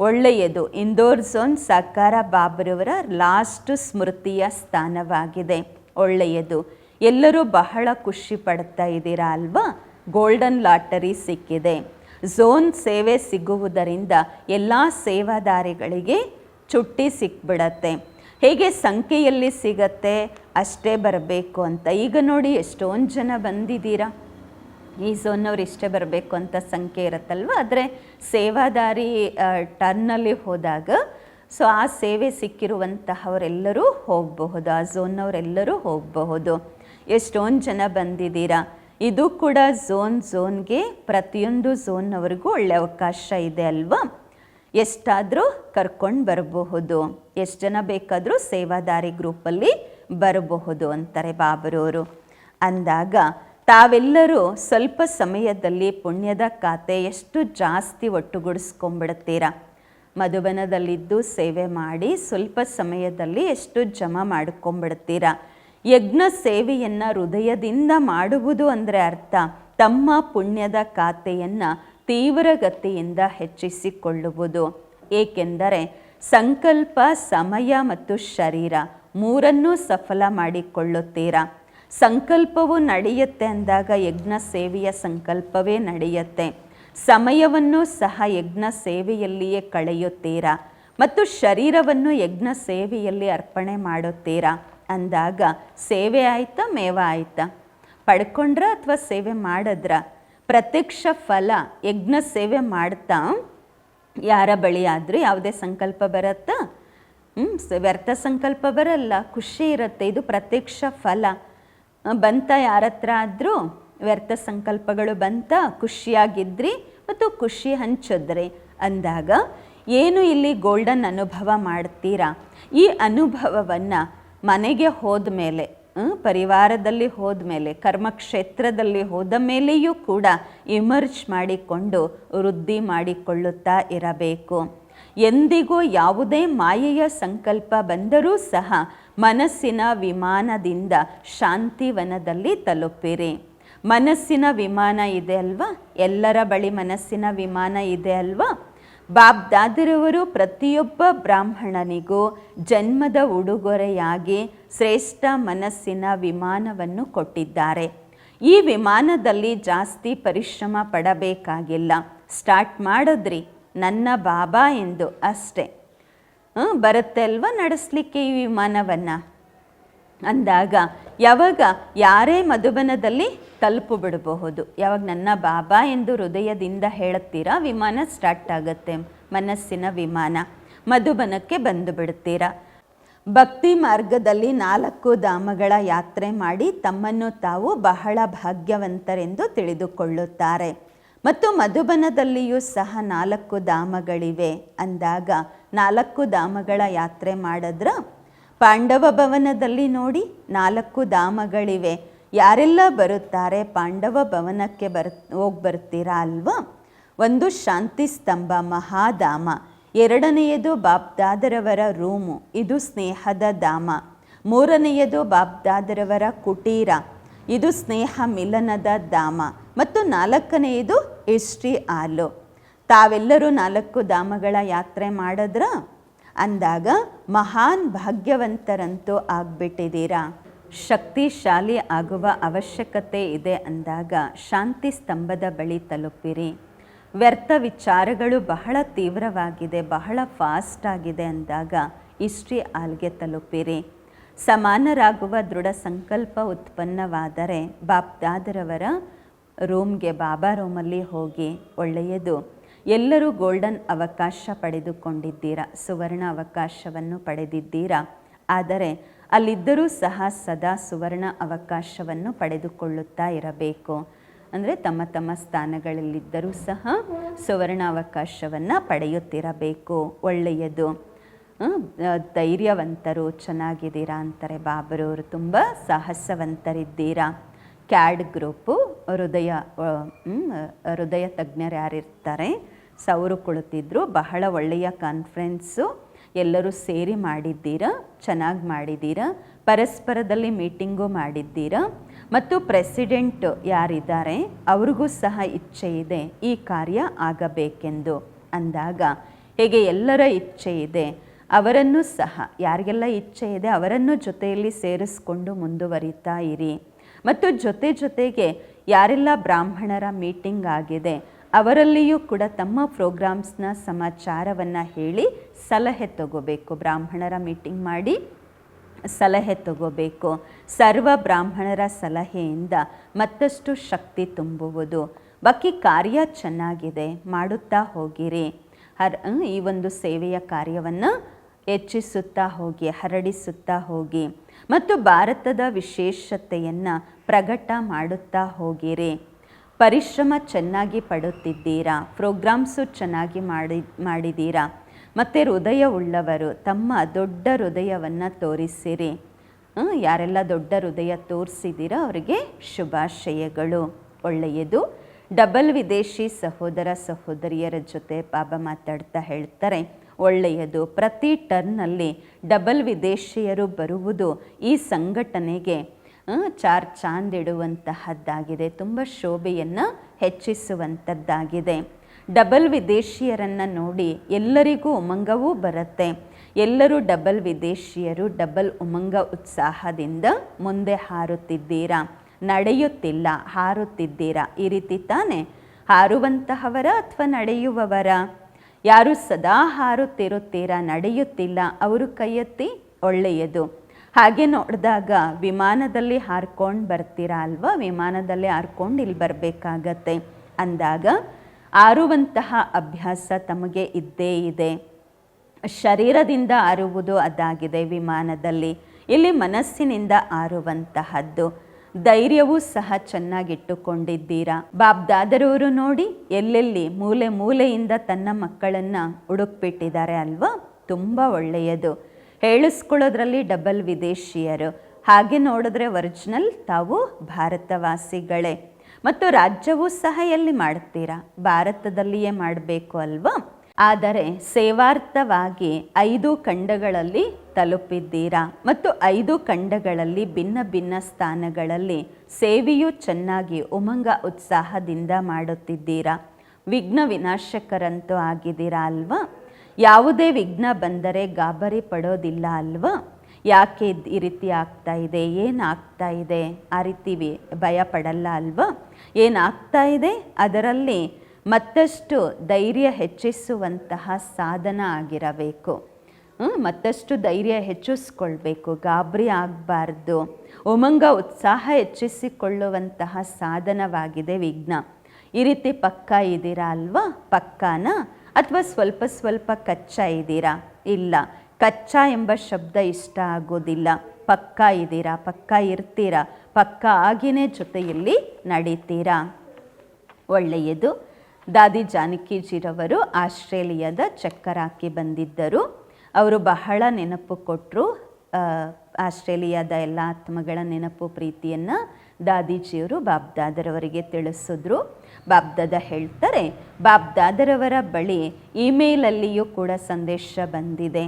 ಒಳ್ಳೆಯದು ಇಂದೋರ್ ಝೋನ್ ಸರ್ಕಾರ ಬಾಬರವರ ಲಾಸ್ಟ್ ಸ್ಮೃತಿಯ ಸ್ಥಾನವಾಗಿದೆ. ಒಳ್ಳೆಯದು. ಎಲ್ಲರೂ ಬಹಳ ಖುಷಿ ಪಡ್ತಾ ಇದ್ದೀರಾ ಅಲ್ವಾ? ಗೋಲ್ಡನ್ ಲಾಟರಿ ಸಿಕ್ಕಿದೆ. ಝೋನ್ ಸೇವೆ ಸಿಗುವುದರಿಂದ ಎಲ್ಲ ಸೇವಾದಾರಿಗಳಿಗೆ ಚುಟ್ಟಿ ಸಿಕ್ಬಿಡತ್ತೆ. ಹೇಗೆ ಸಂಖ್ಯೆಯಲ್ಲಿ ಸಿಗತ್ತೆ ಅಷ್ಟೇ ಬರಬೇಕು ಅಂತ. ಈಗ ನೋಡಿ ಎಷ್ಟೊಂದು ಜನ ಬಂದಿದ್ದೀರಾ? ಈ ಝೋನ್ನವ್ರು ಇಷ್ಟೇ ಬರಬೇಕು ಅಂತ ಸಂಖ್ಯೆ ಇರುತ್ತಲ್ವ? ಆದರೆ ಸೇವಾದಾರಿ ಟರ್ನಲ್ಲಿ ಹೋದಾಗ, ಸೊ ಆ ಸೇವೆ ಸಿಕ್ಕಿರುವಂತಹವರೆಲ್ಲರೂ ಹೋಗಬಹುದು, ಆ ಝೋನ್ನವರೆಲ್ಲರೂ ಹೋಗಬಹುದು. ಎಷ್ಟೊಂದು ಜನ ಬಂದಿದ್ದೀರಾ? ಇದು ಕೂಡ ಝೋನ್ ಝೋನ್ಗೆ ಪ್ರತಿಯೊಂದು ಝೋನ್ನವರಿಗೂ ಒಳ್ಳೆ ಅವಕಾಶ ಇದೆ ಅಲ್ವಾ? ಎಷ್ಟಾದರೂ ಕರ್ಕೊಂಡು ಬರಬಹುದು. ಎಷ್ಟು ಜನ ಬೇಕಾದರೂ ಸೇವಾದಾರಿ ಗ್ರೂಪಲ್ಲಿ ಬರಬಹುದು ಅಂತಾರೆ ಬಾಬರವರು. ಅಂದಾಗ ತಾವೆಲ್ಲರೂ ಸ್ವಲ್ಪ ಸಮಯದಲ್ಲಿ ಪುಣ್ಯದ ಖಾತೆ ಎಷ್ಟು ಜಾಸ್ತಿ ಒಟ್ಟುಗೂಡಿಸ್ಕೊಂಡ್ಬಿಡ್ತೀರಾ? ಮಧುಬನದಲ್ಲಿದ್ದು ಸೇವೆ ಮಾಡಿ ಸ್ವಲ್ಪ ಸಮಯದಲ್ಲಿ ಎಷ್ಟು ಜಮಾ ಮಾಡ್ಕೊಂಡ್ಬಿಡ್ತೀರಾ? ಯಜ್ಞ ಸೇವೆಯನ್ನು ಹೃದಯದಿಂದ ಮಾಡುವುದು ಅಂದರೆ ಅರ್ಥ. ತಮ್ಮ ಪುಣ್ಯದ ಖಾತೆಯನ್ನು ತೀವ್ರಗತಿಯಿಂದ ಹೆಚ್ಚಿಸಿಕೊಳ್ಳುವುದು, ಏಕೆಂದರೆ ಸಂಕಲ್ಪ, ಸಮಯ ಮತ್ತು ಶರೀರ ಮೂರನ್ನೂ ಸಫಲ ಮಾಡಿಕೊಳ್ಳುತ್ತೀರಾ? ಸಂಕಲ್ಪವು ನಡೆಯುತ್ತೆ ಅಂದಾಗ ಯಜ್ಞ ಸೇವೆಯ ಸಂಕಲ್ಪವೇ ನಡೆಯುತ್ತೆ. ಸಮಯವನ್ನು ಸಹ ಯಜ್ಞ ಸೇವೆಯಲ್ಲಿಯೇ ಕಳೆಯುತ್ತೀರಾ? ಮತ್ತು ಶರೀರವನ್ನು ಯಜ್ಞ ಸೇವೆಯಲ್ಲಿ ಅರ್ಪಣೆ ಮಾಡುತ್ತೀರಾ? ಅಂದಾಗ ಸೇವೆ ಆಯ್ತಾ, ಮೇವ ಆಯ್ತಾ? ಪಡ್ಕೊಂಡ್ರ ಅಥವಾ ಸೇವೆ ಮಾಡಿದ್ರ? ಪ್ರತ್ಯಕ್ಷ ಫಲ, ಯಜ್ಞ ಸೇವೆ ಮಾಡ್ತಾ, ಯಾರ ಬಳಿ ಆದರೂ ಯಾವುದೇ ಸಂಕಲ್ಪ ಬರುತ್ತಾ? ವ್ಯರ್ಥ ಸಂಕಲ್ಪ ಬರಲ್ಲ, ಖುಷಿ ಇರುತ್ತೆ, ಇದು ಪ್ರತ್ಯಕ್ಷ ಫಲ. ಬಂತ ಯಾರ ಹತ್ರ ಆದರೂ ವ್ಯರ್ಥ ಸಂಕಲ್ಪಗಳು ಬಂತ, ಖುಷಿಯಾಗಿದ್ರಿ ಮತ್ತು ಖುಷಿ ಹಂಚಿದ್ರಿ. ಅಂದಾಗ, ಏನು ಇಲ್ಲಿ ಗೋಲ್ಡನ್ ಅನುಭವ ಮಾಡ್ತೀರಾ? ಈ ಅನುಭವವನ್ನು ಮನೆಗೆ ಹೋದ ಮೇಲೆ ಪರಿವಾರದಲ್ಲಿ ಹೋದ ಮೇಲೆ ಕರ್ಮಕ್ಷೇತ್ರದಲ್ಲಿ ಹೋದ ಮೇಲೆಯೂ ಕೂಡ ಇಮರ್ಜ್ ಮಾಡಿಕೊಂಡು ವೃದ್ಧಿ ಮಾಡಿಕೊಳ್ಳುತ್ತಾ ಇರಬೇಕು. ಎಂದಿಗೂ ಯಾವುದೇ ಮಾಯೆಯ ಸಂಕಲ್ಪ ಬಂದರೂ ಸಹ ಮನಸ್ಸಿನ ವಿಮಾನದಿಂದ ಶಾಂತಿವನದಲ್ಲಿ ತಲುಪಿರಿ. ಮನಸ್ಸಿನ ವಿಮಾನ ಇದೆ ಅಲ್ವಾ? ಎಲ್ಲರ ಬಳಿ ಮನಸ್ಸಿನ ವಿಮಾನ ಇದೆ ಅಲ್ವಾ? ಬಾಬ್ದಾದರವರು ಪ್ರತಿಯೊಬ್ಬ ಬ್ರಾಹ್ಮಣನಿಗೂ ಜನ್ಮದ ಉಡುಗೊರೆಯಾಗಿ ಶ್ರೇಷ್ಠ ಮನಸ್ಸಿನ ವಿಮಾನವನ್ನು ಕೊಟ್ಟಿದ್ದಾರೆ. ಈ ವಿಮಾನದಲ್ಲಿ ಜಾಸ್ತಿ ಪರಿಶ್ರಮ ಪಡಬೇಕಾಗಿಲ್ಲ. ಸ್ಟಾರ್ಟ್ ಮಾಡಿದ್ರಿ, ನನ್ನ ಬಾಬಾ ಎಂದು ಅಷ್ಟೇ. ಬರುತ್ತೆ ಅಲ್ವಾ ನಡೆಸಲಿಕ್ಕೆ ಈ ವಿಮಾನವನ್ನು? ಅಂದಾಗ, ಯಾವಾಗ ಯಾರೇ ಮಧುಬನದಲ್ಲಿ ತಲುಪು ಬಿಡಬಹುದು. ಯಾವಾಗ ನನ್ನ ಬಾಬಾ ಎಂದು ಹೃದಯದಿಂದ ಹೇಳುತ್ತೀರಾ, ವಿಮಾನ ಸ್ಟಾರ್ಟ್ ಆಗುತ್ತೆ ಮನಸ್ಸಿನ ವಿಮಾನ. ಮಧುಬನಕ್ಕೆ ಬಂದು ಬಿಡ್ತೀರಾ ಭಕ್ತಿ ಮಾರ್ಗದಲ್ಲಿ ನಾಲ್ಕು ಧಾಮಗಳ ಯಾತ್ರೆ ಮಾಡಿ ತಮ್ಮನ್ನು ತಾವು ಬಹಳ ಭಾಗ್ಯವಂತರೆಂದು ತಿಳಿದುಕೊಳ್ಳುತ್ತಾರೆ. ಮತ್ತು ಮಧುಬನದಲ್ಲಿಯೂ ಸಹ ನಾಲ್ಕು ಧಾಮಗಳಿವೆ. ಅಂದಾಗ ನಾಲ್ಕು ಧಾಮಗಳ ಯಾತ್ರೆ ಮಾಡಿದ್ರ ಪಾಂಡವ ಭವನದಲ್ಲಿ ನೋಡಿ ನಾಲ್ಕು ಧಾಮಗಳಿವೆ. ಯಾರೆಲ್ಲ ಬರುತ್ತಾರೆ ಪಾಂಡವ ಭವನಕ್ಕೆ ಬರ್, ಹೋಗಿ ಬರ್ತೀರಾ ಅಲ್ವಾ? ಒಂದು ಶಾಂತಿ ಸ್ತಂಭ ಮಹಾಧಾಮ. ಎರಡನೆಯದು ಬಾಬ್ದಾದರವರ ರೂಮು, ಇದು ಸ್ನೇಹದ ಧಾಮ. ಮೂರನೆಯದು ಬಾಬ್ದಾದರವರ ಕುಟೀರ, ಇದು ಸ್ನೇಹ ಮಿಲನದ ಧಾಮ. ಮತ್ತು ನಾಲ್ಕನೆಯದು ಹಿಸ್ಟ್ರಿ ಆಲು ತಾವೆಲ್ಲರೂ ನಾಲ್ಕು ಧಾಮಗಳ ಯಾತ್ರೆ ಮಾಡಿದ್ರ? ಅಂದಾಗ ಮಹಾನ್ ಭಾಗ್ಯವಂತರಂತೂ ಆಗ್ಬಿಟ್ಟಿದ್ದೀರಾ? ಶಕ್ತಿಶಾಲಿ ಆಗುವ ಅವಶ್ಯಕತೆ ಇದೆ ಅಂದಾಗ ಶಾಂತಿ ಸ್ತಂಭದ ಬಳಿ ತಲುಪಿರಿ. ವ್ಯರ್ಥ ವಿಚಾರಗಳು ಬಹಳ ತೀವ್ರವಾಗಿದೆ, ಬಹಳ ಫಾಸ್ಟ್ ಆಗಿದೆ ಅಂದಾಗ ಇಷ್ಟ್ರಿ ಆಲ್ಗೆ ತಲುಪಿರಿ. ಸಮಾನರಾಗುವ ದೃಢ ಸಂಕಲ್ಪ ಉತ್ಪನ್ನವಾದರೆ ಬಾಪ್ದಾದರವರ ರೂಮ್ಗೆ ಬಾಬಾ ರೂಮಲ್ಲಿ ಹೋಗಿ ಒಳ್ಳೆಯದು. ಎಲ್ಲರೂ ಗೋಲ್ಡನ್ ಅವಕಾಶ ಪಡೆದುಕೊಂಡಿದ್ದೀರಾ, ಸುವರ್ಣ ಅವಕಾಶವನ್ನು ಪಡೆದಿದ್ದೀರಾ? ಆದರೆ ಅಲ್ಲಿದ್ದರೂ ಸಹ ಸದಾ ಸುವರ್ಣ ಅವಕಾಶವನ್ನು ಪಡೆದುಕೊಳ್ಳುತ್ತಾ ಇರಬೇಕು. ಅಂದರೆ ತಮ್ಮ ತಮ್ಮ ಸ್ಥಾನಗಳಲ್ಲಿದ್ದರೂ ಸಹ ಸುವರ್ಣಾವಕಾಶವನ್ನು ಪಡೆಯುತ್ತಿರಬೇಕು. ಒಳ್ಳೆಯದು. ಧೈರ್ಯವಂತರು ಚೆನ್ನಾಗಿದ್ದೀರಾ ಅಂತಾರೆ ಬಾಬರವರು ತುಂಬ ಸಾಹಸವಂತರಿದ್ದೀರಾ. ಕ್ಯಾಡ್ ಗ್ರೂಪು ಹೃದಯ ಹೃದಯ ತಜ್ಞರು ಯಾರಿರ್ತಾರೆ, ಸೌರು ಕುಳಿತಿದ್ರು, ಬಹಳ ಒಳ್ಳೆಯ ಕಾನ್ಫರೆನ್ಸು, ಎಲ್ಲರೂ ಸೇರಿ ಮಾಡಿದ್ದೀರಾ, ಚೆನ್ನಾಗಿ ಮಾಡಿದ್ದೀರಾ, ಪರಸ್ಪರದಲ್ಲಿ ಮೀಟಿಂಗು ಮಾಡಿದ್ದೀರಾ ಮತ್ತು ಪ್ರೆಸಿಡೆಂಟ್ ಯಾರಿದ್ದಾರೆ, ಅವ್ರಿಗೂ ಸಹ ಇಚ್ಛೆ ಇದೆ ಈ ಕಾರ್ಯ ಆಗಬೇಕೆಂದು. ಅಂದಾಗ, ಹೇಗೆ ಎಲ್ಲರ ಇಚ್ಛೆ ಇದೆ ಅವರನ್ನು ಸಹ, ಯಾರಿಗೆಲ್ಲ ಇಚ್ಛೆ ಇದೆ ಅವರನ್ನು ಜೊತೆಯಲ್ಲಿ ಸೇರಿಸ್ಕೊಂಡು ಮುಂದುವರಿತಾ ಇರಿ. ಮತ್ತು ಜೊತೆ ಜೊತೆಗೆ ಯಾರೆಲ್ಲ ಬ್ರಾಹ್ಮಣರ ಮೀಟಿಂಗ್ ಆಗಿದೆ, ಅವರಲ್ಲಿಯೂ ಕೂಡ ತಮ್ಮ ಪ್ರೋಗ್ರಾಮ್ಸ್ನ ಸಮಾಚಾರವನ್ನು ಹೇಳಿ ಸಲಹೆ ತಗೋಬೇಕು. ಬ್ರಾಹ್ಮಣರ ಮೀಟಿಂಗ್ ಮಾಡಿ ಸಲಹೆ ತಗೋಬೇಕು. ಸರ್ವ ಬ್ರಾಹ್ಮಣರ ಸಲಹೆಯಿಂದ ಮತ್ತಷ್ಟು ಶಕ್ತಿ ತುಂಬುವುದು. ಬಾಕಿ ಕಾರ್ಯ ಚೆನ್ನಾಗಿದೆ, ಮಾಡುತ್ತಾ ಹೋಗಿರಿ. ಹರ್ ಈ ಒಂದು ಸೇವೆಯ ಕಾರ್ಯವನ್ನು ಹೆಚ್ಚಿಸುತ್ತಾ ಹೋಗಿ, ಹರಡಿಸುತ್ತಾ ಹೋಗಿ. ಮತ್ತು ಭಾರತದ ವಿಶೇಷತೆಯನ್ನು ಪ್ರಕಟ ಮಾಡುತ್ತಾ ಹೋಗಿರಿ. ಪರಿಶ್ರಮ ಚೆನ್ನಾಗಿ ಪಡುತ್ತಿದ್ದೀರಾ? ಪ್ರೋಗ್ರಾಮ್ಸು ಚೆನ್ನಾಗಿ ಮಾಡಿ, ಮಾಡಿದ್ದೀರಾ? ಮತ್ತು ಹೃದಯ ಉಳ್ಳವರು ತಮ್ಮ ದೊಡ್ಡ ಹೃದಯವನ್ನು ತೋರಿಸಿರಿ. ಯಾರೆಲ್ಲ ದೊಡ್ಡ ಹೃದಯ ತೋರಿಸಿದ್ದೀರೋ ಅವರಿಗೆ ಶುಭಾಶಯಗಳು. ಒಳ್ಳೆಯದು. ಡಬಲ್ ವಿದೇಶಿ ಸಹೋದರ ಸಹೋದರಿಯರ ಜೊತೆ ಬಾಬಾ ಮಾತಾಡ್ತಾ ಹೇಳ್ತಾರೆ. ಒಳ್ಳೆಯದು. ಪ್ರತಿ ಟರ್ನಲ್ಲಿ ಡಬಲ್ ವಿದೇಶಿಯರು ಬರುವುದು ಈ ಸಂಘಟನೆಗೆ ಚಾರ್ ಚಾಂದಿಡುವಂತಹದ್ದಾಗಿದೆ ತುಂಬ ಶೋಭೆಯನ್ನು ಹೆಚ್ಚಿಸುವಂಥದ್ದಾಗಿದೆ ಡಬಲ್ ವಿದೇಶಿಯರನ್ನು ನೋಡಿ ಎಲ್ಲರಿಗೂ ಉಮಂಗವೂ ಬರುತ್ತೆ. ಎಲ್ಲರೂ ಡಬಲ್ ವಿದೇಶಿಯರು, ಡಬಲ್ ಉಮಂಗ ಉತ್ಸಾಹದಿಂದ ಮುಂದೆ ಹಾರುತ್ತಿದ್ದೀರಾ? ನಡೆಯುತ್ತಿಲ್ಲ, ಹಾರುತ್ತಿದ್ದೀರಾ? ಈ ರೀತಿ ತಾನೇ? ಹಾರುವಂತಹವರ ಅಥವಾ ನಡೆಯುವವರ? ಯಾರು ಸದಾ ಹಾರುತ್ತಿರುತ್ತೀರಾ? ನಡೆಯುತ್ತಿಲ್ಲ, ಅವರು ಕೈ ಎತ್ತಿ ಒಳ್ಳೆಯದು. ಹಾಗೆ ನೋಡಿದಾಗ ವಿಮಾನದಲ್ಲಿ ಹಾರ್ಕೊಂಡು ಬರ್ತೀರಾ ಅಲ್ವಾ? ವಿಮಾನದಲ್ಲಿ ಹಾರ್ಕೊಂಡು ಇಲ್ಲಿ ಬರಬೇಕಾಗತ್ತೆ. ಅಂದಾಗ ಆರುವಂತಹ ಅಭ್ಯಾಸ ತಮಗೆ ಇದ್ದೇ ಇದೆ. ಶರೀರದಿಂದ ಆರುವುದು ಅದಾಗಿದೆ ವಿಮಾನದಲ್ಲಿ. ಇಲ್ಲಿ ಮನಸ್ಸಿನಿಂದ ಆರುವಂತಹದ್ದು. ಧೈರ್ಯವೂ ಸಹ ಚೆನ್ನಾಗಿಟ್ಟುಕೊಂಡಿದ್ದೀರಾ? ಬಾಬ್ದಾದರವರು ನೋಡಿ, ಎಲ್ಲೆಲ್ಲಿ ಮೂಲೆ ಮೂಲೆಯಿಂದ ತನ್ನ ಮಕ್ಕಳನ್ನು ಹುಡುಕ್ಬಿಟ್ಟಿದ್ದಾರೆ ಅಲ್ವಾ? ತುಂಬ ಒಳ್ಳೆಯದು. ಹೇಳಿಸ್ಕೊಳ್ಳೋದ್ರಲ್ಲಿ ಡಬಲ್ ವಿದೇಶಿಯರು. ಹಾಗೆ ನೋಡಿದ್ರೆ ಒರಿಜಿನಲ್, ತಾವು ಭಾರತವಾಸಿಗಳೇ. ಮತ್ತು ರಾಜ್ಯವೂ ಸಹ ಎಲ್ಲಿ ಮಾಡುತ್ತೀರಾ ಭಾರತದಲ್ಲಿಯೇ ಮಾಡಬೇಕು ಅಲ್ವಾ? ಆದರೆ ಸೇವಾರ್ಥವಾಗಿ ಐದು ಖಂಡಗಳಲ್ಲಿ ತಲುಪಿದ್ದೀರಾ? ಮತ್ತು ಐದು ಖಂಡಗಳಲ್ಲಿ ಭಿನ್ನ ಭಿನ್ನ ಸ್ಥಾನಗಳಲ್ಲಿ ಸೇವೆಯು ಚೆನ್ನಾಗಿ ಉಮಂಗ ಉತ್ಸಾಹದಿಂದ ಮಾಡುತ್ತಿದ್ದೀರಾ? ವಿಘ್ನ ವಿನಾಶಕರಂತೂ ಆಗಿದ್ದೀರಾ ಅಲ್ವಾ? ಯಾವುದೇ ವಿಘ್ನ ಬಂದರೆ ಗಾಬರಿ ಪಡೋದಿಲ್ಲ ಅಲ್ವಾ? ಯಾಕೆ ಈ ರೀತಿ ಆಗ್ತಾ ಇದೆ? ಏನಾಗ್ತಾ ಇದೆ? ಆ ರೀತಿ ಭಯ ಪಡಲ್ಲ ಅಲ್ವಾ? ಏನಾಗ್ತಾ ಇದೆ? ಅದರಲ್ಲಿ ಮತ್ತಷ್ಟು ಧೈರ್ಯ ಹೆಚ್ಚಿಸುವಂತಹ ಸಾಧನ ಆಗಿರಬೇಕು. ಮತ್ತಷ್ಟು ಧೈರ್ಯ ಹೆಚ್ಚಿಸ್ಕೊಳ್ಬೇಕು. ಗಾಬರಿ ಆಗಬಾರ್ದು. ಉಮಂಗ ಉತ್ಸಾಹ ಹೆಚ್ಚಿಸಿಕೊಳ್ಳುವಂತಹ ಸಾಧನವಾಗಿದೆ ವಿಘ್ನ. ಈ ರೀತಿ ಪಕ್ಕ ಇದ್ದೀರಾ ಅಲ್ವಾ? ಪಕ್ಕಾನ? ಅಥವಾ ಸ್ವಲ್ಪ ಸ್ವಲ್ಪ ಕಚ್ಚಾ ಇದ್ದೀರಾ? ಇಲ್ಲ. ಕಚ್ಚಾ ಎಂಬ ಶಬ್ದ ಇಷ್ಟ ಆಗೋದಿಲ್ಲ. ಪಕ್ಕ ಇದ್ದೀರಾ ಪಕ್ಕ ಇರ್ತೀರಾ, ಪಕ್ಕ ಆಗಿನೇ ಜೊತೆಯಲ್ಲಿ ನಡೀತೀರಾ? ಒಳ್ಳೆಯದು. ದಾದಿ ಜಾನಕಿಜಿರವರು ಆಸ್ಟ್ರೇಲಿಯಾದ ಚಕ್ಕರ್ ಹಾಕಿ ಬಂದಿದ್ದರು. ಅವರು ಬಹಳ ನೆನಪು ಕೊಟ್ಟರು ಆಸ್ಟ್ರೇಲಿಯಾದ ಎಲ್ಲ ಆತ್ಮಗಳ ನೆನಪು ಪ್ರೀತಿಯನ್ನು ದಾದಿಜಿಯವರು ಬಾಬ್ದಾದರವರಿಗೆ ತಿಳಿಸಿದ್ರು. ಬಾಬ್ದಾದ ಹೇಳ್ತಾರೆ, ಬಾಬ್ದಾದರವರ ಬಳಿ ಇಮೇಲಲ್ಲಿಯೂ ಕೂಡ ಸಂದೇಶ ಬಂದಿದೆ.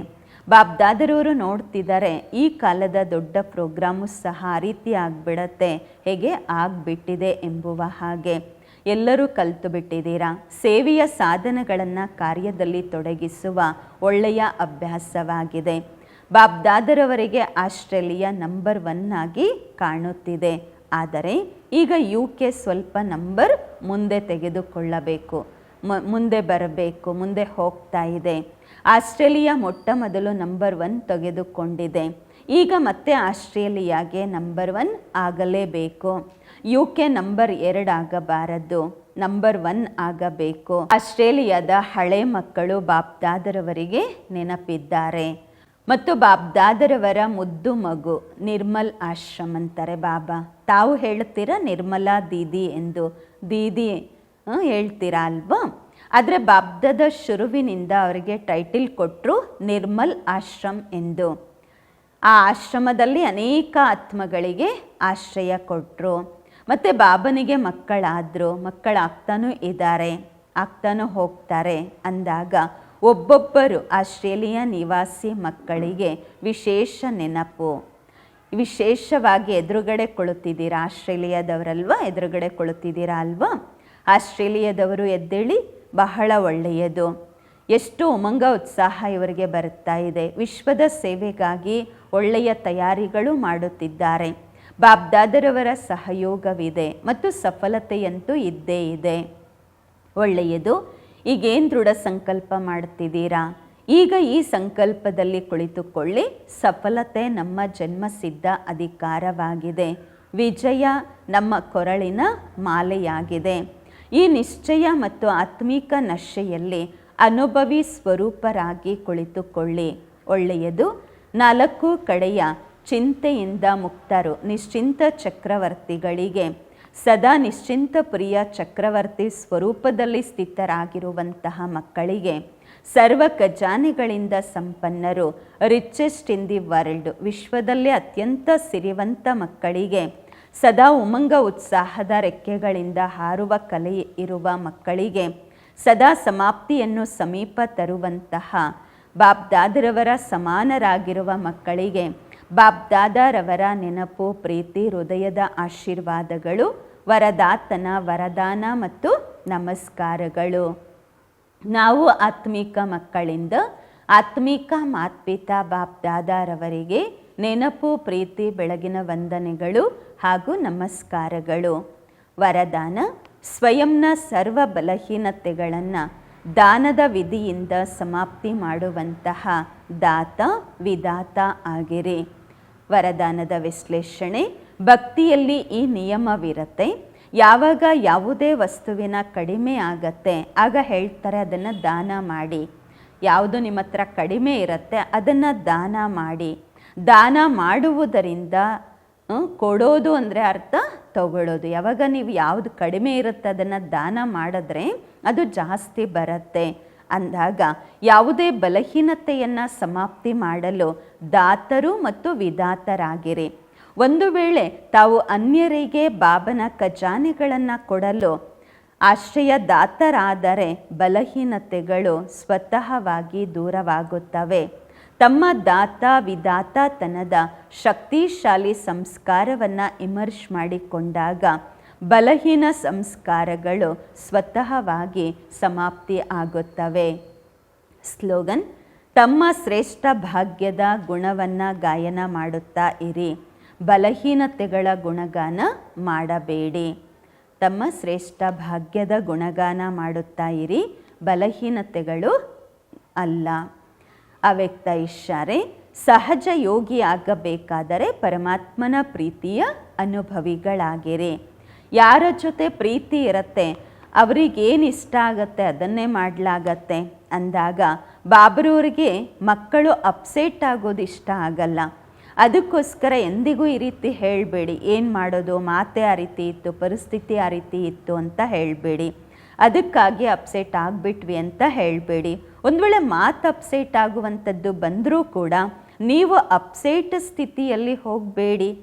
ಬಾಬ್ದಾದರವರು ನೋಡ್ತಿದ್ದಾರೆ ಈ ಕಾಲದ ದೊಡ್ಡ ಪ್ರೋಗ್ರಾಮು ಸಹ ಆ ರೀತಿ ಆಗ್ಬಿಡತ್ತೆ, ಹೇಗೆ ಆಗಿಬಿಟ್ಟಿದೆ ಎಂಬುವ ಹಾಗೆ. ಎಲ್ಲರೂ ಕಲಿತು ಬಿಟ್ಟಿದ್ದೀರಾ ಸೇವೆಯ ಸಾಧನಗಳನ್ನು ಕಾರ್ಯದಲ್ಲಿ ತೊಡಗಿಸುವ ಒಳ್ಳೆಯ ಅಭ್ಯಾಸವಾಗಿದೆ. ಬಾಬ್ದಾದರವರಿಗೆ ಆಸ್ಟ್ರೇಲಿಯಾ ನಂಬರ್ ಒನ್ ಆಗಿ ಕಾಣುತ್ತಿದೆ. ಆದರೆ ಈಗ ಯು ಕೆ ಸ್ವಲ್ಪ ನಂಬರ್ ಮುಂದೆ ತೆಗೆದುಕೊಳ್ಳಬೇಕು. ಮುಂದೆ ಬರಬೇಕು, ಮುಂದೆ ಹೋಗ್ತಾ ಇದೆ. ಆಸ್ಟ್ರೇಲಿಯಾ ಮೊಟ್ಟ ಮೊದಲು ನಂಬರ್ ಒನ್ ತೆಗೆದುಕೊಂಡಿದೆ. ಈಗ ಮತ್ತೆ ಆಸ್ಟ್ರೇಲಿಯಾಗೆ ನಂಬರ್ ಒನ್ ಆಗಲೇಬೇಕು. ಯು ಕೆ ನಂಬರ್ ಎರಡು ಆಗಬಾರದು. ನಂಬರ್ ಒನ್ ಆಗಬೇಕು. ಆಸ್ಟ್ರೇಲಿಯಾದ ಹಳೆ ಮಕ್ಕಳು ಬಾಬ್ದಾದರವರಿಗೆ ನೆನಪಿದ್ದಾರೆ. ಮತ್ತು ಬಾಬ್ದಾದರವರ ಮುದ್ದು ಮಗು ನಿರ್ಮಲ್ ಆಶ್ರಮ್ ಅಂತಾರೆ ಬಾಬಾ. ತಾವು ಹೇಳ್ತೀರಾ ನಿರ್ಮಲಾ ದೀದಿ ಎಂದು? ದೀದಿ ಹೇಳ್ತೀರಾ ಅಲ್ವಾ? ಆದರೆ ಬಾಬ್ದದ ಶುರುವಿನಿಂದ ಅವರಿಗೆ ಟೈಟಿಲ್ ಕೊಟ್ಟರು ನಿರ್ಮಲ್ ಆಶ್ರಮ್ ಎಂದು. ಆ ಆಶ್ರಮದಲ್ಲಿ ಅನೇಕ ಆತ್ಮಗಳಿಗೆ ಆಶ್ರಯ ಕೊಟ್ಟರು ಮತ್ತು ಬಾಬನಿಗೆ ಮಕ್ಕಳಾದರು ಮಕ್ಕಳಾಗ್ತಾನೂ ಇದ್ದಾರೆ ಆಗ್ತಾನೂ ಹೋಗ್ತಾರೆ ಅಂದಾಗ ಒಬ್ಬೊಬ್ಬರು ಆಸ್ಟ್ರೇಲಿಯಾ ನಿವಾಸಿ ಮಕ್ಕಳಿಗೆ ವಿಶೇಷ ನೆನಪು. ವಿಶೇಷವಾಗಿ ಎದುರುಗಡೆ ಕುಳಿತಿದ್ದೀರಾ ಆಸ್ಟ್ರೇಲಿಯಾದವರಲ್ವಾ, ಎದುರುಗಡೆ ಕುಳಿತಿದ್ದೀರಾ ಅಲ್ವಾ? ಆಸ್ಟ್ರೇಲಿಯಾದವರು ಎದ್ದೇಳಿ ಬಹಳ ಒಳ್ಳೆಯದು. ಎಷ್ಟು ಉಮಂಗ ಉತ್ಸಾಹ ಇವರಿಗೆ ಬರುತ್ತಾ ಇದೆ. ವಿಶ್ವದ ಸೇವೆಗಾಗಿ ಒಳ್ಳೆಯ ತಯಾರಿಗಳು ಮಾಡುತ್ತಿದ್ದಾರೆ. ಬಾಬ್ದಾದರವರ ಸಹಯೋಗವಿದೆ ಮತ್ತು ಸಫಲತೆಯಂತೂ ಇದ್ದೇ ಇದೆ. ಒಳ್ಳೆಯದು, ಈಗೇನು ದೃಢ ಸಂಕಲ್ಪ ಮಾಡ್ತಿದ್ದೀರಾ? ಈಗ ಈ ಸಂಕಲ್ಪದಲ್ಲಿ ಕುಳಿತುಕೊಳ್ಳಿ, ಸಫಲತೆ ನಮ್ಮ ಜನ್ಮಸಿದ್ಧ ಅಧಿಕಾರವಾಗಿದೆ. ವಿಜಯ ನಮ್ಮ ಕೊರಳಿನ ಮಾಲೆಯಾಗಿದೆ. ಈ ನಿಶ್ಚಯ ಮತ್ತು ಆತ್ಮಿಕ ನಶೆಯಲ್ಲಿ ಅನುಭವಿ ಸ್ವರೂಪರಾಗಿ ಕುಳಿತುಕೊಳ್ಳಿ. ಒಳ್ಳೆಯದು, ನಾಲ್ಕು ಕಡೆಯ ಚಿಂತೆಯಿಂದ ಮುಕ್ತರು ನಿಶ್ಚಿಂತ ಚಕ್ರವರ್ತಿಗಳಿಗೆ, ಸದಾ ನಿಶ್ಚಿಂತ ಪ್ರಿಯ ಚಕ್ರವರ್ತಿ ಸ್ವರೂಪದಲ್ಲಿ ಸ್ಥಿತರಾಗಿರುವಂತಹ ಮಕ್ಕಳಿಗೆ, ಸರ್ವ ಖಜಾನೆಗಳಿಂದ ಸಂಪನ್ನರು ರಿಚೆಸ್ಟ್ ಇನ್ ದಿ ವರ್ಲ್ಡ್ ವಿಶ್ವದಲ್ಲೇ ಅತ್ಯಂತ ಸಿರಿವಂತ ಮಕ್ಕಳಿಗೆ ಸದಾ ಉಮಂಗ ಉತ್ಸಾಹದ ರೆಕ್ಕೆಗಳಿಂದ ಹಾರುವ ಕಲೆ ಇರುವ ಮಕ್ಕಳಿಗೆ ಸದಾ ಸಮಾಪ್ತಿಯನ್ನು ಸಮೀಪ ತರುವಂತಹ ಬಾಬ್ದಾದರವರ ಸಮಾನರಾಗಿರುವ ಮಕ್ಕಳಿಗೆ ಬಾಬ್ದಾದರವರ ನೆನಪು, ಪ್ರೀತಿ, ಹೃದಯದ ಆಶೀರ್ವಾದಗಳು, ವರದಾತನ, ವರದಾನ ಮತ್ತು ನಮಸ್ಕಾರಗಳು. ನಾವು ಆತ್ಮಿಕ ಮಕ್ಕಳಿಂದ ಆತ್ಮಿಕ ಮಾತ್ಪಿತಾ ಬಾಪ್ದಾದಾರವರಿಗೆ ನೆನಪು, ಪ್ರೀತಿ, ಬೆಳಗಿನ ವಂದನೆಗಳು ಹಾಗೂ ನಮಸ್ಕಾರಗಳು. ವರದಾನ, ಸ್ವಯಂನ ಸರ್ವ ಬಲಹೀನತೆಗಳನ್ನು ದಾನದ ವಿಧಿಯಿಂದ ಸಮಾಪ್ತಿ ಮಾಡುವಂತಹ ದಾತ ವಿದಾತ ಆಗಿರಿ. ವರದಾನದ ವಿಶ್ಲೇಷಣೆ, ಭಕ್ತಿಯಲ್ಲಿ ಈ ನಿಯಮವಿರುತ್ತೆ. ಯಾವಾಗ ಯಾವುದೇ ವಸ್ತುವಿನ ಕಡಿಮೆ ಆಗತ್ತೆ, ಆಗ ಹೇಳ್ತಾರೆ ಅದನ್ನು ದಾನ ಮಾಡಿ. ಯಾವುದು ನಿಮ್ಮ ಕಡಿಮೆ ಇರುತ್ತೆ, ಅದನ್ನು ದಾನ ಮಾಡಿ. ದಾನ ಮಾಡುವುದರಿಂದ ಕೊಡೋದು ಅಂದರೆ ಅರ್ಥ ತಗೊಳ್ಳೋದು. ಯಾವಾಗ ನೀವು ಯಾವುದು ಕಡಿಮೆ ಇರುತ್ತೆ ಅದನ್ನು ದಾನ ಮಾಡಿದ್ರೆ ಅದು ಜಾಸ್ತಿ ಬರುತ್ತೆ. ಅಂದಾಗ ಯಾವುದೇ ಬಲಹೀನತೆಯನ್ನು ಸಮಾಪ್ತಿ ಮಾಡಲು ದಾತರು ಮತ್ತು ವಿಧಾತರಾಗಿರಿ ಒಂದು ವೇಳೆ ತಾವು ಅನ್ಯರಿಗೆ ಬಾಬನ ಖಜಾನೆಗಳನ್ನು ಕೊಡಲು ಆಶ್ರಯದಾತರಾದರೆ ಬಲಹೀನತೆಗಳು ಸ್ವತಃವಾಗಿ ದೂರವಾಗುತ್ತವೆ. ತಮ್ಮ ದಾತ ವಿದಾತತನದ ಶಕ್ತಿಶಾಲಿ ಸಂಸ್ಕಾರವನ್ನು ಇಮರ್ಶ್ ಮಾಡಿಕೊಂಡಾಗ ಬಲಹೀನ ಸಂಸ್ಕಾರಗಳು ಸ್ವತಃವಾಗಿ ಸಮಾಪ್ತಿ ಆಗುತ್ತವೆ. ಸ್ಲೋಗನ್, ತಮ್ಮ ಶ್ರೇಷ್ಠ ಭಾಗ್ಯದ ಗುಣವನ್ನು ಗಾಯನ ಮಾಡುತ್ತಾ ಇರಿ. ಬಲಹೀನತೆಗಳ ಗುಣಗಾನ ಮಾಡಬೇಡಿ. ತಮ್ಮ ಶ್ರೇಷ್ಠ ಭಾಗ್ಯದ ಗುಣಗಾನ ಮಾಡುತ್ತಾ ಇರಿ. ಬಲಹೀನತೆಗಳು ಅಲ್ಲ. ಅವ್ಯಕ್ತ ಇಶಾರೆ ಸಹಜ ಯೋಗಿ ಆಗಬೇಕಾದರೆ ಪರಮಾತ್ಮನ ಪ್ರೀತಿಯ ಅನುಭವಿಗಳಾಗಿರಿ. ಯಾರ ಜೊತೆ ಪ್ರೀತಿ ಇರುತ್ತೆ ಅವರಿಗೇನು ಇಷ್ಟ ಆಗತ್ತೆ ಅದನ್ನೇ ಮಾಡಲಾಗತ್ತೆ. ಅಂದಾಗ ಬಾಬರವ್ರಿಗೆ ಮಕ್ಕಳು ಅಪ್ಸೆಟ್ ಆಗೋದು ಇಷ್ಟ ಆಗಲ್ಲ. ಅದಕ್ಕೋಸ್ಕರ ಎಂದಿಗೂ ಈ ರೀತಿ ಹೇಳಬೇಡಿ. ಏನು ಮಾಡೋದು, ಮಾತೆ ಆ ರೀತಿ ಇತ್ತು, ಪರಿಸ್ಥಿತಿ ಆ ರೀತಿ ಇತ್ತು ಅಂತ ಹೇಳಬೇಡಿ. ಅದಕ್ಕಾಗಿ ಅಪ್ಸೆಟ್ ಆಗಿಬಿಟ್ವಿ ಅಂತ ಹೇಳಬೇಡಿ. ಒಂದು ವೇಳೆ ಮಾತು ಅಪ್ಸೆಟ್ ಆಗುವಂಥದ್ದು ಬಂದರೂ ಕೂಡ ನೀವು ಅಪ್ಸೆಟ್ ಸ್ಥಿತಿಯಲ್ಲಿ ಹೋಗಬೇಡಿ.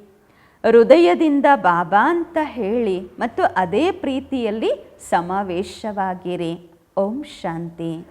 ಹೃದಯದಿಂದ ಬಾಬಾ ಅಂತ ಹೇಳಿ ಮತ್ತು ಅದೇ ಪ್ರೀತಿಯಲ್ಲಿ ಸಮಾವೇಶವಾಗಿರಿ. ಓಂ ಶಾಂತಿ.